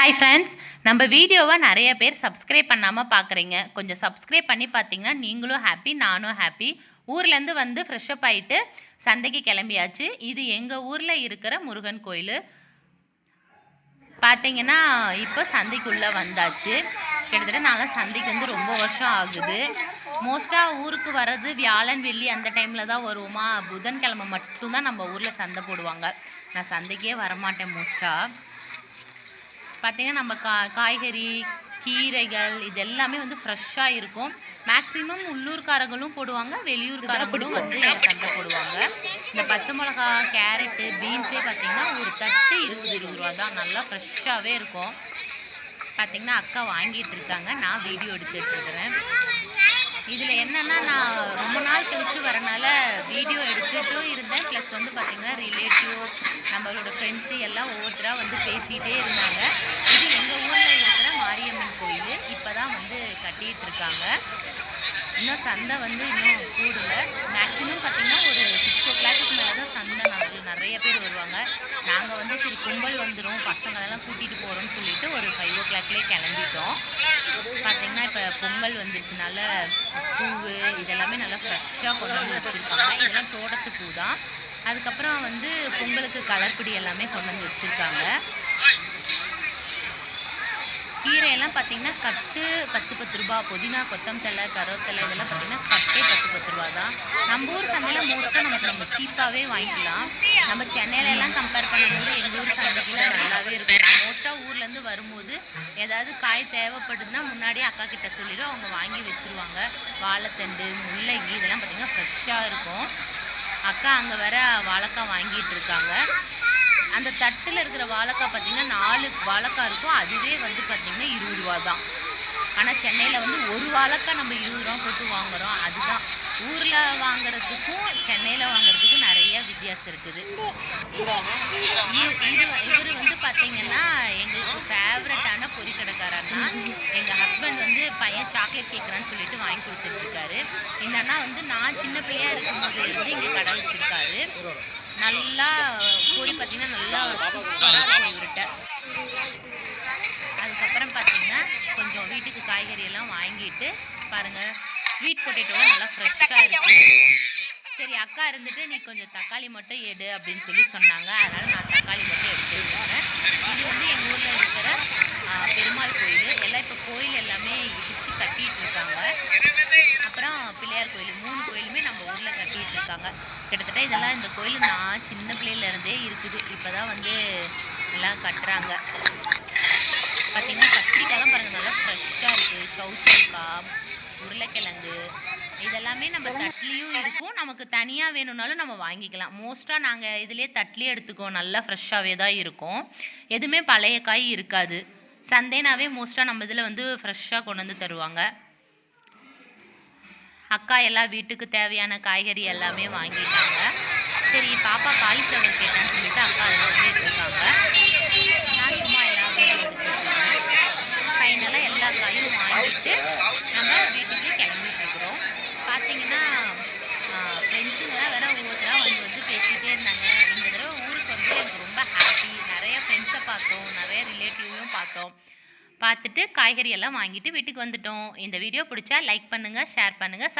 Hi friends நம்ம வீடியோவை நிறைய பேர் சப்ஸ்கிரைப் பண்ணாமல் பார்க்குறீங்க கொஞ்சம் சப்ஸ்கிரைப் பண்ணி பார்த்தீங்கன்னா நீங்களும் ஹாப்பி நானும் ஹாப்பி ஊர்லேருந்து வந்து ஃப்ரெஷ்அப் ஆகிட்டு சந்தைக்கு கிளம்பியாச்சு. இது எங்கள் ஊரில் இருக்கிற முருகன் கோயில். பார்த்தீங்கன்னா இப்போ சந்தைக்குள்ளே வந்தாச்சு. கிட்டத்தட்ட நான்லாம் சந்தைக்கு வந்து ரொம்ப வருஷம் ஆகுது. மோஸ்ட்டாக ஊருக்கு வர்றது வியாழன் வெள்ளி அந்த டைமில் தான் வருவோமா? புதன்கிழமை மட்டும்தான் நம்ம ஊரில் சந்தை போடுவாங்க. நான் சந்தைக்கே வரமாட்டேன் மோஸ்ட்டாக பார்த்தீங்கன்னா நம்ம கா காய்கறி கீரைகள் இது எல்லாமே வந்து ஃப்ரெஷ்ஷாக இருக்கும். மேக்ஸிமம் உள்ளூர்காரங்களும் போடுவாங்க வெளியூர்காரங்களும் வந்து சந்தை போடுவாங்க. இந்த பச்சை மிளகா கேரட்டு பீன்ஸே பார்த்தீங்கன்னா ஒரு தட்டு இருபது இருபது ரூபா தான். நல்லா ஃப்ரெஷ்ஷாகவே இருக்கும். பார்த்தீங்கன்னா அக்கா வாங்கிட்டு இருக்காங்க. நான் வீடியோ எடுத்துட்டு இருக்கிறேன். என்னன்னா நான் ரொம்ப நாள் கழிச்சு வரனால வீடியோ எடுத்துகிட்டும் இருந்தேன். ப்ளஸ் வந்து பார்த்தீங்கன்னா ரிலேட்டிவ் நம்மளோட ஃப்ரெண்ட்ஸு எல்லாம் ஒவ்வொருத்தராக வந்து பேசிகிட்டே இருந்தாங்க. இது எங்கள் ஊரில் இருக்கிற மாரியம்மன் கோயில். இப்போ தான் வந்து கட்டிகிட்டு இருக்காங்க. இன்னும் சந்தை வந்து இன்னும் கூடல. மேக்ஸிமம் பார்த்திங்கன்னா ஒரு சிக்ஸ் ஓ கிளாக்கு மேலே தான் சந்தை நிறைய பேர் வருவாங்க. நாங்கள் வந்து சரி கும்பல் வந்துடும் பசங்களெல்லாம் கூட்டிகிட்டு போகிறோம்னு சொல்லிட்டு ஒரு ஃபைவ் ஓ கிளாக்லேயே கிளம்பிட்டோம். பார்த்தீங்கன்னா இப்போ பொங்கல் வந்துருச்சுனால பூவு இதெல்லாமே நல்லா ஃப்ரெஷ்ஷாக கொண்டு வந்து வச்சுருக்காங்க. இதெல்லாம் தோட்டத்து பூ தான். அதுக்கப்புறம் வந்து பொங்கலுக்கு கலர்பிடி எல்லாமே கொண்டு வந்து வச்சுருக்காங்க. கீரையெல்லாம் பார்த்தீங்கன்னா கட்டு பத்து பத்து ரூபா புதினா கொத்தமல்லி கருவேப்பிலை இதெல்லாம் பார்த்தீங்கன்னா கட்டே பத்து பத்து ரூபா தான். நம்ம ஊர் சந்தையில் மோஸ்ட்டாக நமக்கு நம்ம சீப்பாகவே வாங்கிக்கலாம். நம்ம சென்னையில எல்லாம் கம்பேர் பண்ணும்போது எங்கள் ஊர் சந்தைக்குள்ள நல்லாவே இருக்கும். மோஸ்ட்டாக ஊர்லேருந்து வரும்போது ஏதாவது காய் தேவைப்படுதுன்னா முன்னாடியே அக்கா கிட்ட சொல்லிடும் அவங்க வாங்கி வச்சுருவாங்க. வாழைத்தண்டு முள்ளங்கி இதெல்லாம் பார்த்தீங்கன்னா ஃப்ரெஷ்ஷாக இருக்கும். அக்கா அங்கே வர வாழைக்காய் வாங்கிட்டு இருக்காங்க. அந்த தட்டில் இருக்கிற வாழைக்காய் பார்த்தீங்கன்னா நாலு வாழைக்காய் இருக்கும். அதுவே வந்து பார்த்தீங்கன்னா இருபது ரூபா தான். ஆனால் சென்னையில் வந்து ஒரு வாழைக்காய் நம்ம இருபது ரூபா போட்டு வாங்குறோம். அதுதான். ஊரில் வாங்குறதுக்கும் சென்னையில் வாங்குறதுக்கும் நிறைய வித்தியாசம் இருக்குது. இ- இது இவர் வந்து பார்த்தீங்கன்னா எங்களுக்கு ஃபேவரட்டான பொறிக்கடைக்காரன்னா எங்கள் ஹஸ்பண்ட் வந்து பையன் சாக்லேட் கேட்குறான்னு சொல்லிட்டு வாங்கி கொடுத்துட்ருக்காரு. இந்த அண்ணா வந்து நான் சின்ன பிள்ளையாக இருக்கும்போது வந்து இங்கே கடை வச்சுருக்காரு. நல்லா பார்த்தீங்கன்னா நல்லா சூப்பராக இருக்கும் இவர்கிட்ட. அதுக்கப்புறம் பார்த்தீங்கன்னா கொஞ்சம் வீட்டுக்கு காய்கறி எல்லாம் வாங்கிட்டு பாருங்கள் ஸ்வீட் பொட்டேட்டோவும் நல்லா ஃப்ரெஷ்ஷாக இருக்கு. சரி அக்கா இருந்துட்டு நீ கொஞ்சம் தக்காளி மட்டும் எடு அப்படின்னு சொல்லி சொன்னாங்க. அதனால் நான் தக்காளி மட்டும் எடுத்துருக்கேன். இது வந்து எங்கள் ஊரில் இருக்கிற பெருமாள் கோயில். எல்லாம் இப்போ கோயில் எல்லாமே இடிச்சு கட்டிட்டு இருக்காங்க. அப்புறம் பிள்ளையார் கோயில் மூணு கோயில் வச்சுருக்காங்க கிட்டத்தட்ட இதெல்லாம் இந்த கோயில் நான் சின்ன பிள்ளையிலேருந்தே இருக்குது. இப்போ தான் வந்து எல்லாம் கட்டுறாங்க. பார்த்தீங்கன்னா கத்திரிக்காய்லாம் பாருங்கள் நல்லா ஃப்ரெஷ்ஷாக இருக்குது சௌசௌக்காய் உருளைக்கிழங்கு இதெல்லாமே நம்ம தட்லியும் இருக்கும். நமக்கு தனியாக வேணும்னாலும் நம்ம வாங்கிக்கலாம். மோஸ்ட்டாக நாங்கள் இதுலேயே தட்லேயே எடுத்துக்குவோம். நல்லா ஃப்ரெஷ்ஷாகவே தான் இருக்கும். எதுவுமே பழைய காய் இருக்காது. சந்தைனாவே மோஸ்ட்டாக நம்ம இதில் வந்து ஃப்ரெஷ்ஷாக கொண்டு வந்து தருவாங்க. அக்கா எல்லாம் வீட்டுக்கு தேவையான காய்கறி எல்லாமே வாங்கிட்டாங்க. சரி பாப்பா காலிஃப்ளவர் கேட்டான்னு சொல்லிட்டு அக்கா அதெல்லாம் வாங்கிட்டு இருக்காங்க. நான் சும்மா எல்லாம் ஃபைனலாக எல்லா காயும் வாங்கிட்டு நம்ம வீட்டுக்கு கிளம்பிட்டு இருக்கிறோம். பார்த்தீங்கன்னா ஃப்ரெண்ட்ஸுங்களாம் வேற ஒவ்வொருத்தராக வந்து வந்து பேசிகிட்டே இருந்தாங்க. இந்த தடவை ஊருக்கு வந்து எனக்கு ரொம்ப ஹாப்பி நிறைய ஃப்ரெண்ட்ஸை பார்த்தோம். நிறைய ரிலேட்டிவையும் பார்த்தோம். பார்த்துட்டு காய்கறி எல்லாம் வாங்கிட்டு வீட்டுக்கு வந்துட்டோம். இந்த வீடியோ பிடிச்சா லைக் பண்ணுங்கள் ஷேர் பண்ணுங்கள்